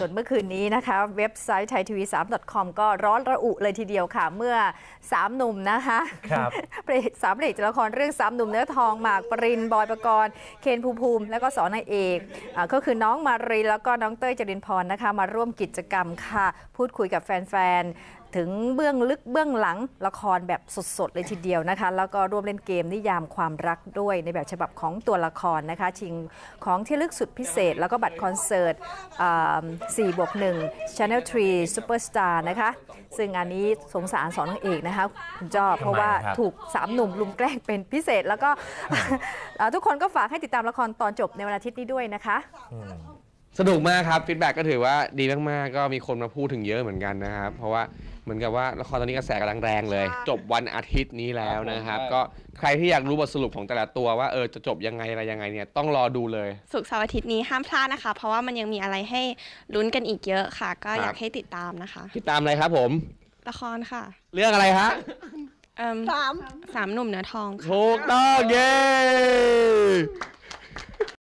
ส่วนเมื่อคืนนี้นะคะเว็บไซต์ไทยทีวี3 com ก็ร้อนระอุเลยทีเดียวค่ะ เมื่อ3หนุ่มนะคะครับพระเอกสามพระเอกจากละครเรื่องสามหนุ่มเนื้อทองหมากปรินบอยประกรณ์เคนภูมิภูมิ แล้วก็สอนนายเอกอาก็คือน้องมารีแล้วก็น้องเต้ยจรินพรนะคะ มาร่วมกิจกรรมค่ะ พูดคุยกับแฟนๆถึงเบื้องลึกเบื้องหลังละครแบบสดๆเลยทีเดียวนะคะ แล้วก็ร่วมเล่นเกมนิยามความรักด้วยในแบบฉบับของตัวละครนะคะ ชิงของที่ลึกสุดพิเศษ แล้วก็บัตรคอนเสิร์ต4บวก1 Channel 3 Superstar นะคะ ซึ่งงานนี้สงสารสอนนางเอกนะคะคุณจอบเพราะว่าครับถูกสามหนุ่มลุมแกล้งเป็นพิเศษแล้วก็เอ่อทุกคนก็ฝากให้ติดตามละครตอนจบในวันอาทิตย์นี้ด้วยนะคะ สนุกมากครับฟีดแบ็กก็ถือว่าดีมาก ๆ ก็มีคนมาพูดถึงเยอะเหมือนกันนะครับ เพราะว่าเหมือนกับว่าละครตอนนี้กระแสกำลังแรงเลย จบวันอาทิตย์นี้แล้วนะครับ ก็ใครที่อยากรู้บทสรุปของแต่ละตัวว่าเออจะจบยังไงอะไรยังไงเนี่ยต้องรอดูเลย สุกร์เสาร์อาทิตย์นี้ห้ามพลาดนะคะ เพราะว่ามันยังมีอะไรให้ลุ้นกันอีกเยอะค่ะ ก็อยากให้ติดตามนะคะ ติดตามเลยครับผม ละครค่ะเรื่องอะไรฮะเอิ่มสาม สามหนุ่มเนื้อทองค่ะ ถูกต้องเย้